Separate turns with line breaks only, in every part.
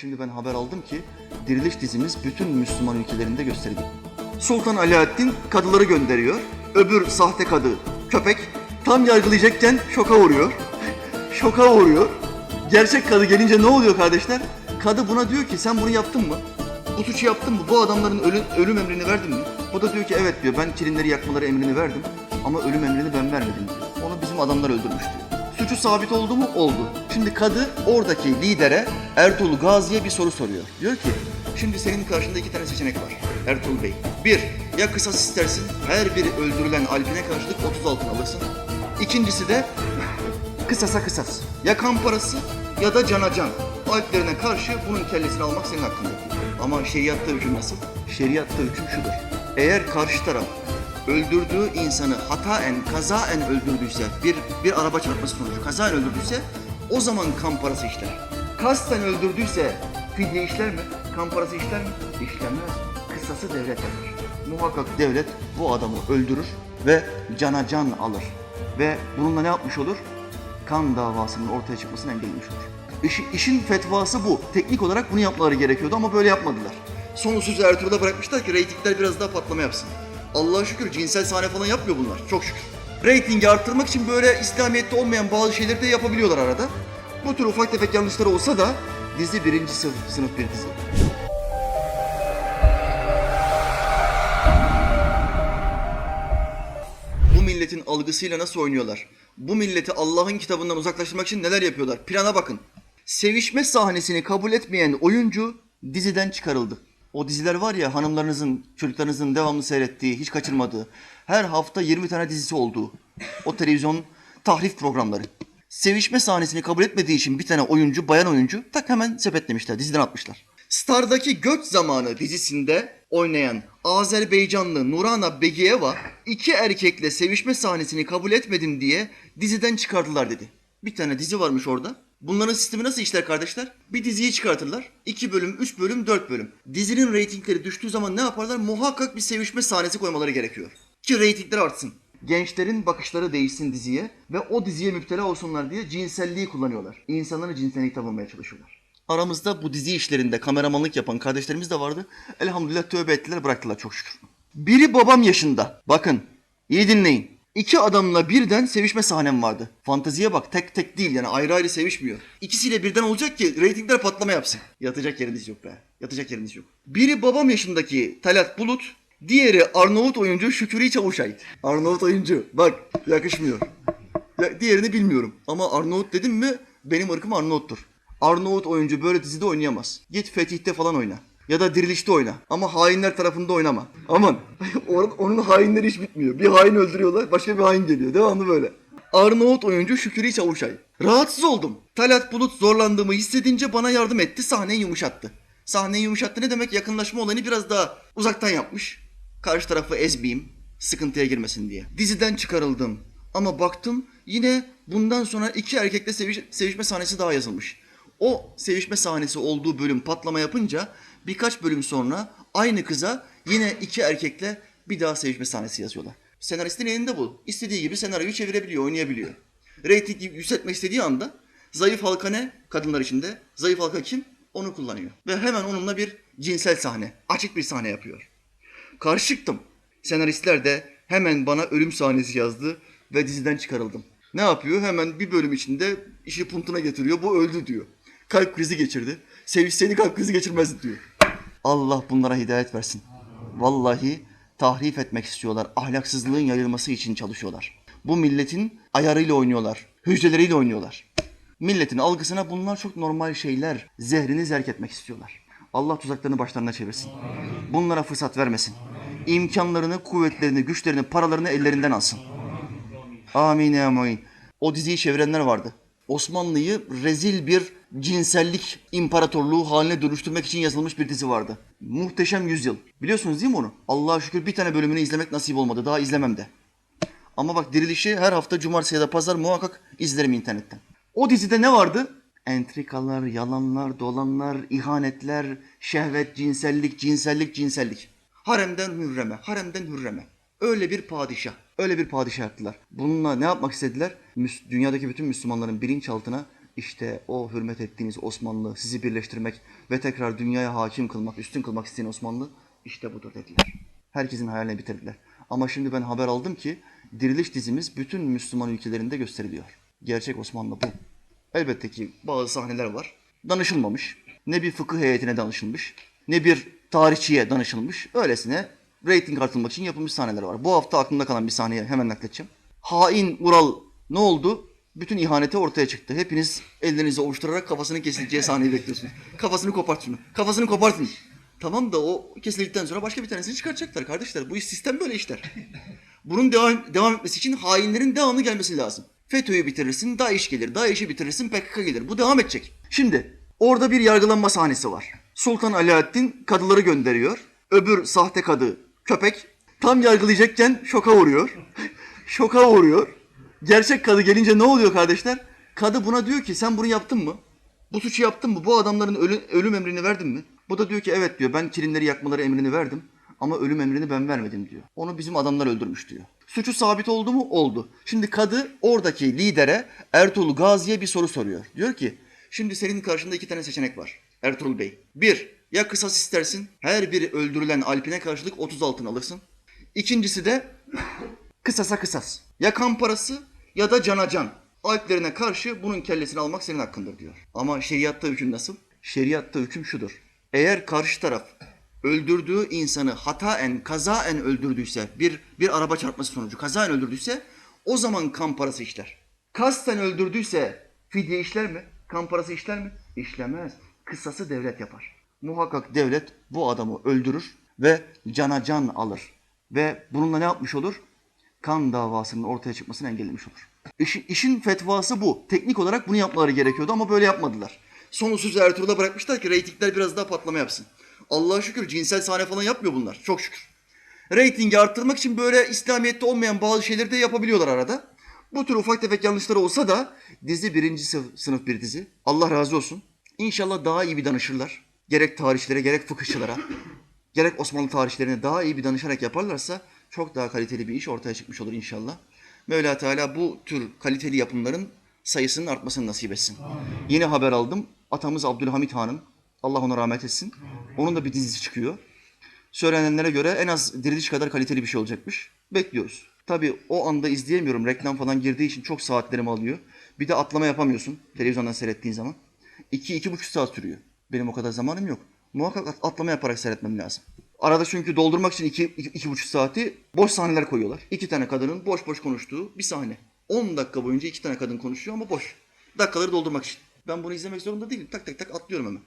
Şimdi ben haber aldım ki Diriliş dizimiz bütün Müslüman ülkelerinde gösterildi. Sultan Alaaddin kadıları gönderiyor. Öbür sahte kadı köpek tam yargılayacakken şoka uğruyor. şoka uğruyor. Gerçek kadı gelince ne oluyor kardeşler? Kadı buna diyor ki sen bunu yaptın mı? Bu suçu yaptın mı? Bu adamların ölüm, ölüm emrini verdin mi? Bu da diyor ki evet diyor ben kilinleri yakmaları emrini verdim ama ölüm emrini ben vermedim diyor. Onu bizim adamlar öldürmüş diyor. Suçu sabit oldu mu? Oldu. Şimdi kadı oradaki lidere Ertuğrul Gazi'ye bir soru soruyor. Diyor ki şimdi senin karşında iki tane seçenek var Ertuğrul Bey. Bir, ya kısas istersin her biri öldürülen Alpine karşılık 30 altın alırsın. İkincisi de kısasa kısas. Ya kan parası ya da cana can. Alplerine karşı bunun kellesini almak senin hakkında. Ama şeriatta hüküm nasıl? Şeriatta hüküm şudur. Eğer karşı taraf öldürdüğü insanı hataen, kazaen öldürdüyse, bir, bir araba çarpması sonucu kazaen öldürdüyse o zaman kan parası işler. Kasten öldürdüyse fidye işler mi? Kan parası işler mi? İşlemez. Kısası devlet yapar. Muhakkak devlet bu adamı öldürür ve cana can alır. Ve bununla ne yapmış olur? kan davasının ortaya çıkmasını engellemiş olur. İşi- işin fetvası bu. Teknik olarak bunu yapmaları gerekiyordu ama böyle yapmadılar. Son sözü Ertuğrul'a bırakmışlar ki reytingler biraz daha patlama yapsın. Allah'a şükür cinsel sahne falan yapmıyor bunlar. Çok şükür. Reytingi arttırmak için böyle İslamiyet'te olmayan bazı şeyleri de yapabiliyorlar arada. Bu tür ufak tefek yanlışları olsa da dizi birinci sınıf, sınıf bir dizi. Bu milletin algısıyla nasıl oynuyorlar? Bu milleti Allah'ın kitabından uzaklaştırmak için neler yapıyorlar? Plana bakın. Sevişme sahnesini kabul etmeyen oyuncu diziden çıkarıldı. O diziler var ya hanımlarınızın, çocuklarınızın devamlı seyrettiği, hiç kaçırmadığı, her hafta 20 tane dizisi olduğu o televizyon tahrif programları. Sevişme sahnesini kabul etmediği için bir tane oyuncu, bayan oyuncu tak hemen sepetlemişler, diziden atmışlar. Star'daki Göç Zamanı dizisinde oynayan Azerbaycanlı Nurana Begiyeva iki erkekle sevişme sahnesini kabul etmedim diye diziden çıkardılar dedi. Bir tane dizi varmış orada. Bunların sistemi nasıl işler kardeşler? Bir diziyi çıkartırlar. 2 bölüm, 3 bölüm, 4 bölüm. Dizinin reytingleri düştüğü zaman ne yaparlar? Muhakkak bir sevişme sahnesi koymaları gerekiyor. Ki reytingler artsın. Gençlerin bakışları değişsin diziye ve o diziye müptela olsunlar diye cinselliği kullanıyorlar. İnsanların cinselliği tavlamaya çalışıyorlar. Aramızda bu dizi işlerinde kameramanlık yapan kardeşlerimiz de vardı. Elhamdülillah tövbe ettiler bıraktılar çok şükür. Biri babam yaşında. Bakın iyi dinleyin. İki adamla birden sevişme sahnem vardı. Fanteziye bak tek tek değil yani ayrı ayrı sevişmiyor. İkisiyle birden olacak ki reytingler patlama yapsın. Yatacak yeriniz yok be. Yatacak yeriniz yok. Biri babam yaşındaki Talat Bulut. Diğeri Arnavut oyuncu Şükürü Çavuşay. Arnavut oyuncu. Bak yakışmıyor. Ya, diğerini bilmiyorum. Ama Arnavut dedim mi benim ırkım Arnavut'tur. Arnavut oyuncu böyle dizide oynayamaz. Git Fetih'te falan oyna. Ya da Diriliş'te oyna. Ama hainler tarafında oynama. Aman. Onun hainleri hiç bitmiyor. Bir hain öldürüyorlar, başka bir hain geliyor. Devamlı böyle. Arnavut oyuncu Şükürü Çavuşay. Rahatsız oldum. Talat Bulut zorlandığımı hissedince bana yardım etti, sahneyi yumuşattı. Sahneyi yumuşattı ne demek? Yakınlaşma olayını biraz daha uzaktan yapmış. Karşı tarafı ezmeyeyim, sıkıntıya girmesin diye. Diziden çıkarıldım. Ama baktım yine bundan sonra iki erkekle seviş- sevişme sahnesi daha yazılmış. O sevişme sahnesi olduğu bölüm patlama yapınca birkaç bölüm sonra aynı kıza yine iki erkekle bir daha sevişme sahnesi yazıyorlar. Senaristin elinde bu. İstediği gibi senaryoyu çevirebiliyor, oynayabiliyor. Reyting yükseltmek istediği anda zayıf halka ne? Kadınlar içinde. Zayıf halka kim? Onu kullanıyor. Ve hemen onunla bir cinsel sahne, açık bir sahne yapıyor. Karşı. Senaristler de hemen bana ölüm sahnesi yazdı ve diziden çıkarıldım. Ne yapıyor? Hemen bir bölüm içinde işi puntuna getiriyor. Bu öldü diyor. Kalp krizi geçirdi. Sevişseydi kalp krizi geçirmezdi diyor. Allah bunlara hidayet versin. Vallahi tahrif etmek istiyorlar. Ahlaksızlığın yayılması için çalışıyorlar. Bu milletin ayarıyla oynuyorlar. Hücreleriyle oynuyorlar. Milletin algısına bunlar çok normal şeyler. Zehrini zerk etmek istiyorlar. Allah tuzaklarını başlarına çevirsin. Bunlara fırsat vermesin. İmkanlarını, kuvvetlerini, güçlerini, paralarını ellerinden alsın. Amin ya. O diziyi çevirenler vardı. Osmanlı'yı rezil bir cinsellik imparatorluğu haline dönüştürmek için yazılmış bir dizi vardı. Muhteşem Yüzyıl. Biliyorsunuz değil mi onu? Allah'a şükür bir tane bölümünü izlemek nasip olmadı. Daha izlemem de. Ama bak dirilişi her hafta cumartesi ya da pazar muhakkak izlerim internetten. O dizide ne vardı? Entrikalar, yalanlar, dolanlar, ihanetler, şehvet, cinsellik, cinsellik, cinsellik. Haremden hürreme, haremden hürreme. Öyle bir padişah, öyle bir padişah yaptılar. Bununla ne yapmak istediler? Dünyadaki bütün Müslümanların bilinçaltına İşte o hürmet ettiğiniz Osmanlı, sizi birleştirmek ve tekrar dünyaya hakim kılmak, üstün kılmak isteyen Osmanlı işte budur dediler. Herkesin hayalini bitirdiler. Ama şimdi ben haber aldım ki diriliş dizimiz bütün Müslüman ülkelerinde gösteriliyor. Gerçek Osmanlı bu. Elbette ki bazı sahneler var. Danışılmamış. Ne bir fıkıh heyetine danışılmış, ne bir tarihçiye danışılmış. Öylesine reyting artırmak için yapılmış sahneler var. Bu hafta aklımda kalan bir sahneyi hemen nakledeceğim. Hain Ural ne oldu? Bütün ihaneti ortaya çıktı. Hepiniz ellerinizi ovuşturarak kafasının kesileceği sahneyi bekliyorsunuz. Kafasını kopart şunu. Kafasını kopartın. Tamam da o kesildikten sonra başka bir tanesini çıkartacaklar kardeşler. Bu sistem böyle işler. Bunun devam, devam etmesi için hainlerin devamlı gelmesi lazım. FETÖ'yü bitirirsin, DAEŞ gelir. DAEŞ'i bitirirsin, PKK gelir. Bu devam edecek. Şimdi orada bir yargılanma sahnesi var. Sultan Alaaddin kadıları gönderiyor. Öbür sahte kadı köpek tam yargılayacakken şoka vuruyor. şoka vuruyor. Gerçek kadı gelince ne oluyor kardeşler? Kadı buna diyor ki sen bunu yaptın mı? Bu suçu yaptın mı? Bu adamların ölü- ölüm emrini verdin mi? Bu da diyor ki evet diyor ben kilimleri yakmaları emrini verdim ama ölüm emrini ben vermedim diyor. Onu bizim adamlar öldürmüş diyor. Suçu sabit oldu mu? Oldu. Şimdi kadı oradaki lidere Ertuğrul Gazi'ye bir soru soruyor. Diyor ki şimdi senin karşında iki tane seçenek var Ertuğrul Bey. Bir, ya kısas istersin her bir öldürülen Alpine karşılık 30 altın alırsın. İkincisi de Kısasa kısas. Ya kan parası ya da cana can. Alplerine karşı bunun kellesini almak senin hakkındır diyor. Ama şeriatta hüküm nasıl? Şeriatta hüküm şudur. Eğer karşı taraf öldürdüğü insanı hataen, kazaen öldürdüyse, bir, bir araba çarpması sonucu kazaen öldürdüyse o zaman kan parası işler. Kasten öldürdüyse fidye işler mi? Kan parası işler mi? İşlemez. Kısası devlet yapar. Muhakkak devlet bu adamı öldürür ve cana can alır. Ve bununla ne yapmış olur? kan davasının ortaya çıkmasını engellemiş olur. İşin, fetvası bu. Teknik olarak bunu yapmaları gerekiyordu ama böyle yapmadılar. Son sözü Ertuğrul'a bırakmışlar ki reytingler biraz daha patlama yapsın. Allah'a şükür cinsel sahne falan yapmıyor bunlar. Çok şükür. Reytingi arttırmak için böyle İslamiyet'te olmayan bazı şeyleri de yapabiliyorlar arada. Bu tür ufak tefek yanlışları olsa da dizi birinci sınıf bir dizi. Allah razı olsun. İnşallah daha iyi bir danışırlar. Gerek tarihçilere gerek fıkıhçılara gerek Osmanlı tarihçilerine daha iyi bir danışarak yaparlarsa çok daha kaliteli bir iş ortaya çıkmış olur inşallah. Mevla Teala bu tür kaliteli yapımların sayısının artmasını nasip etsin. Yeni haber aldım. Atamız Abdülhamit Han'ın, Allah ona rahmet etsin. Onun da bir dizisi çıkıyor. Söylenenlere göre en az diriliş kadar kaliteli bir şey olacakmış. Bekliyoruz. Tabii o anda izleyemiyorum. Reklam falan girdiği için çok saatlerimi alıyor. Bir de atlama yapamıyorsun televizyondan seyrettiğin zaman. İki, iki buçuk saat sürüyor. Benim o kadar zamanım yok. Muhakkak at- atlama yaparak seyretmem lazım. Arada çünkü doldurmak için iki, iki, iki buçuk saati boş sahneler koyuyorlar. İki tane kadının boş boş konuştuğu bir sahne. 10 dakika boyunca iki tane kadın konuşuyor ama boş. Dakikaları doldurmak için. Ben bunu izlemek zorunda değilim. Tak tak tak atlıyorum hemen.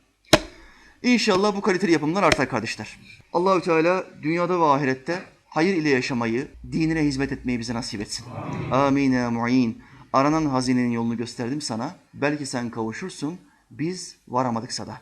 İnşallah bu kaliteli yapımlar artar kardeşler. Allahü Teala dünyada ve ahirette hayır ile yaşamayı, dinine hizmet etmeyi bize nasip etsin. Amin ya mu'in. Aranan hazinenin yolunu gösterdim sana. Belki sen kavuşursun. Biz varamadıksa da.